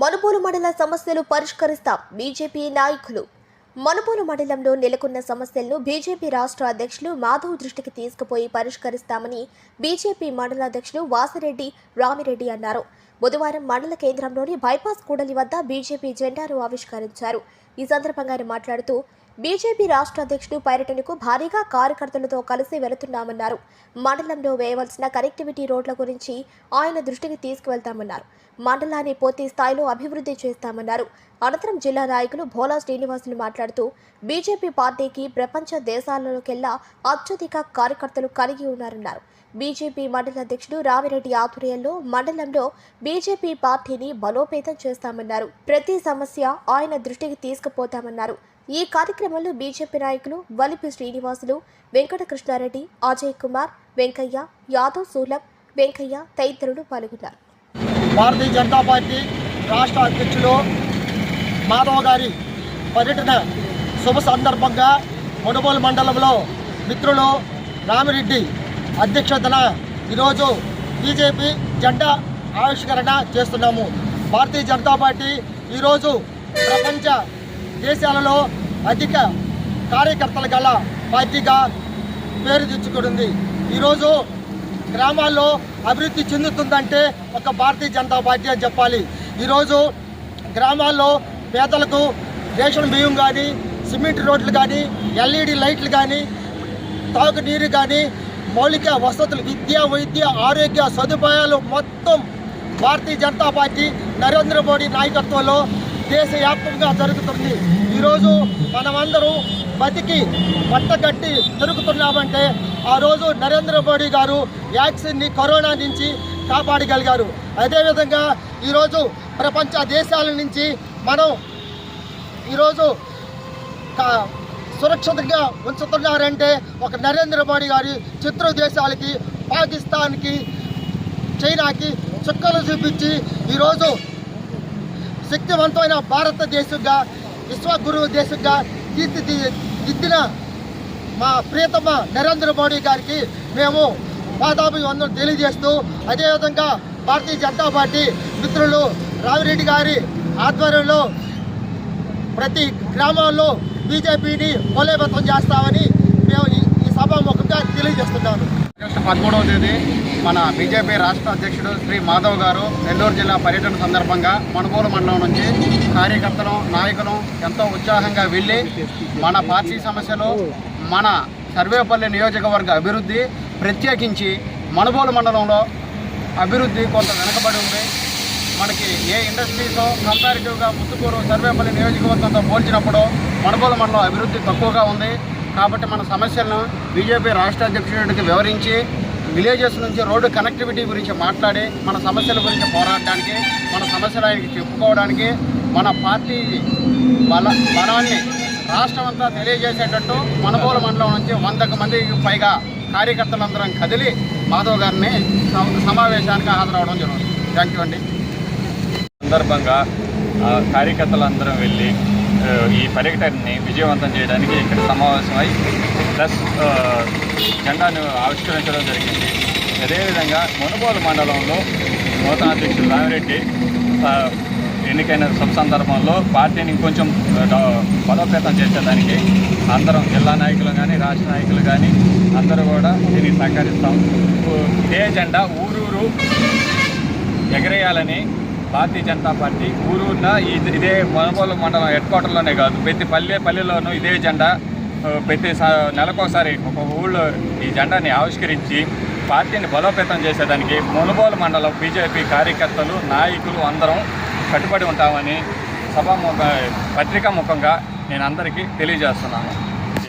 మనుపూలు మండల సమస్యలు పరిష్కరిస్తాం బీజేపీ నాయకులు. మనుపూలు మండలంలో నెలకొన్న సమస్యలను బీజేపీ రాష్ట్ర అధ్యక్షులు మాధవ్ దృష్టికి తీసుకుపోయి పరిష్కరిస్తామని బీజేపీ మండల అధ్యక్షులు వాసిరెడ్డి రామిరెడ్డి అన్నారు. బుధవారం మండల కేంద్రంలోని బైపాస్ కూడలి వద్ద బీజేపీ జెండాను ఆవిష్కరించారు. ఈ సందర్భంగా ఆయన మాట్లాడుతూ బీజేపీ రాష్ట్ర అధ్యక్షుడు పర్యటనకు భారీగా కార్యకర్తలతో కలిసి వెళుతున్నామన్నారు. మండలంలో వేయవలసిన కనెక్టివిటీ రోడ్ల గురించి ఆయన దృష్టికి తీసుకువెళ్తామన్నారు. మండలాన్ని పూర్తి స్థాయిలో అభివృద్ధి చేస్తామన్నారు. అనంతరం జిల్లా నాయకులు భోలా శ్రీనివాసులు మాట్లాడుతూ బీజేపీ పార్టీకి ప్రపంచ దేశాలలోకెల్లా అత్యధిక కార్యకర్తలు కలిగి ఉన్నారన్నారు. బీజేపీ మండల అధ్యక్షుడు రామిరెడ్డి ఆధ్వర్యంలో మండలంలో బీజేపీ పార్టీని బలోపేతం చేస్తామన్నారు. ప్రతి సమస్య ఆయన దృష్టికి తీసుకుపోతామన్నారు. ఈ కార్యక్రమంలో బీజేపీ నాయకులు వలిపి శ్రీనివాసులు వెంకట కృష్ణారెడ్డి అజయ్ కుమార్ వెంకయ్య యాదవ్ సూలభ్ వెంకయ్య తదితరులు పాల్గొన్నారు. భారతీయ జనతా పార్టీ రాష్ట్ర అధ్యక్షులు మాధవ గారి పర్యటన శుభ సందర్భంగా మునుగోలు మండలంలో మిత్రులు రామిరెడ్డి అధ్యక్షతన ఈరోజు బీజేపీ జెండా ఆవిష్కరణ చేస్తున్నాము. భారతీయ జనతా పార్టీ ఈరోజు ప్రపంచ దేశాలలో అధిక కార్యకర్తలు గల పార్టీగా పేరు తెచ్చుకుంది ఈరోజు గ్రామాల్లో అభివృద్ధి చెందుతుందంటే ఒక భారతీయ జనతా పార్టీ అని చెప్పాలి. ఈరోజు గ్రామాల్లో పేదలకు రేషన్ బియ్యం కానీ సిమెంట్ రోడ్లు కానీ ఎల్ఈడి లైట్లు కానీ తాగునీరు కానీ మౌలిక వసతులు విద్య వైద్య ఆరోగ్య సదుపాయాలు మొత్తం భారతీయ జనతా పార్టీ నరేంద్ర మోడీ నాయకత్వంలో దేశవ్యాప్తంగా జరుగుతుంది. ఈరోజు మనమందరూ బతికి పట్టగట్టి తిరుగుతున్నామంటే ఆ రోజు నరేంద్ర మోడీ గారు వ్యాక్సిన్ని కరోనా నుంచి కాపాడగలిగారు. అదేవిధంగా ఈరోజు ప్రపంచ దేశాల నుంచి మనం ఈరోజు సురక్షితంగా ఉంచుతున్నారంటే ఒక నరేంద్ర మోడీ గారి శత్రు దేశాలకి పాకిస్తాన్కి చైనాకి చుక్కలు చూపించి ఈరోజు శక్తివంతమైన భారతదేశంగా విశ్వగురువు దేశంగా తీర్చిదిద్దిన మా ప్రియతమ నరేంద్ర మోడీ గారికి మేము పాదాభి వందలు తెలియజేస్తూ అదేవిధంగా భారతీయ జనతా పార్టీ మిత్రులు రావిరెడ్డి గారి ఆధ్వర్యంలో ప్రతి గ్రామాల్లో బీజేపీని కొలేబద్ధం చేస్తామని సభాముఖంగా తెలియజేస్తున్నాను. ఆగస్టు పదమూడవ తేదీ మన బీజేపీ రాష్ట్ర అధ్యక్షుడు శ్రీ మాధవ్ గారు నెల్లూరు జిల్లా పర్యటన సందర్భంగా మణుగోలు మండలం నుంచి కార్యకర్తలు నాయకులు ఎంతో ఉత్సాహంగా వెళ్ళి మన పార్టీ సమస్యలు మన సర్వేపల్లి నియోజకవర్గ అభివృద్ధి ప్రత్యేకించి మణుగోలు మండలంలో అభివృద్ధి కొంత వెనకబడి ఉంది. మనకి ఏ ఇండస్ట్రీస్ కంపారిటివ్గా ముత్తుకూరు సర్వేపల్లి నియోజకవర్గంతో పోల్చినప్పుడు మణుగోలు మండలం అభివృద్ధి తక్కువగా ఉంది. కాబట్టి మన సమస్యలను బీజేపీ రాష్ట్ర అధ్యక్షుడికి వివరించి విలేజెస్ నుంచి రోడ్డు కనెక్టివిటీ గురించి మాట్లాడి మన సమస్యల గురించి పోరాడడానికి మన సమస్యలు ఆయనకి చెప్పుకోవడానికి మన పార్టీ బల బలాన్ని రాష్ట్రం అంతా తెలియజేసేటట్టు మణుగోలు మండలం నుంచి వందకు మందికి పైగా కార్యకర్తలందరం కదిలి మాధవ్ గారిని సమావేశానికి హాజరవడం జరుగుతుంది. థ్యాంక్ యూ అండి. సందర్భంగా కార్యకర్తలందరం వెళ్ళి ఈ పర్యటనని విజయవంతం చేయడానికి ఇక్కడ సమావేశమై ప్లస్ జెండాను ఆవిష్కరించడం జరిగింది. అదేవిధంగా మునుగోలు మండలంలో నూతన అధ్యక్షుడు రామిరెడ్డి ఎన్నికైన శుభ సందర్భంలో పార్టీని ఇంకొంచెం బలోపేతం చేసేదానికి అందరం జిల్లా నాయకులు కానీ రాష్ట్ర నాయకులు కానీ అందరూ కూడా దీనికి సహకరిస్తాం. ఏ జెండా ఊరూరు ఎగరేయాలని భారతీయ జనతా పార్టీ ఊరూరున ఈ- ఇదే మనుగోలు మండలం హెడ్ క్వార్టర్లోనే కాదు. ప్రతి పల్లె పల్లెలోనూ ఇదే జెండా ప్రతి నెలకోసారి ఒక ఊళ్ళో ఈ జెండాని ఆవిష్కరించి పార్టీని బలోపేతం చేసేదానికి మునుగోలు మండలం బీజేపీ కార్యకర్తలు నాయకులు అందరం కట్టుబడి ఉంటామని సభాముఖ పత్రికా ముఖంగా నేను అందరికీ తెలియజేస్తున్నాను.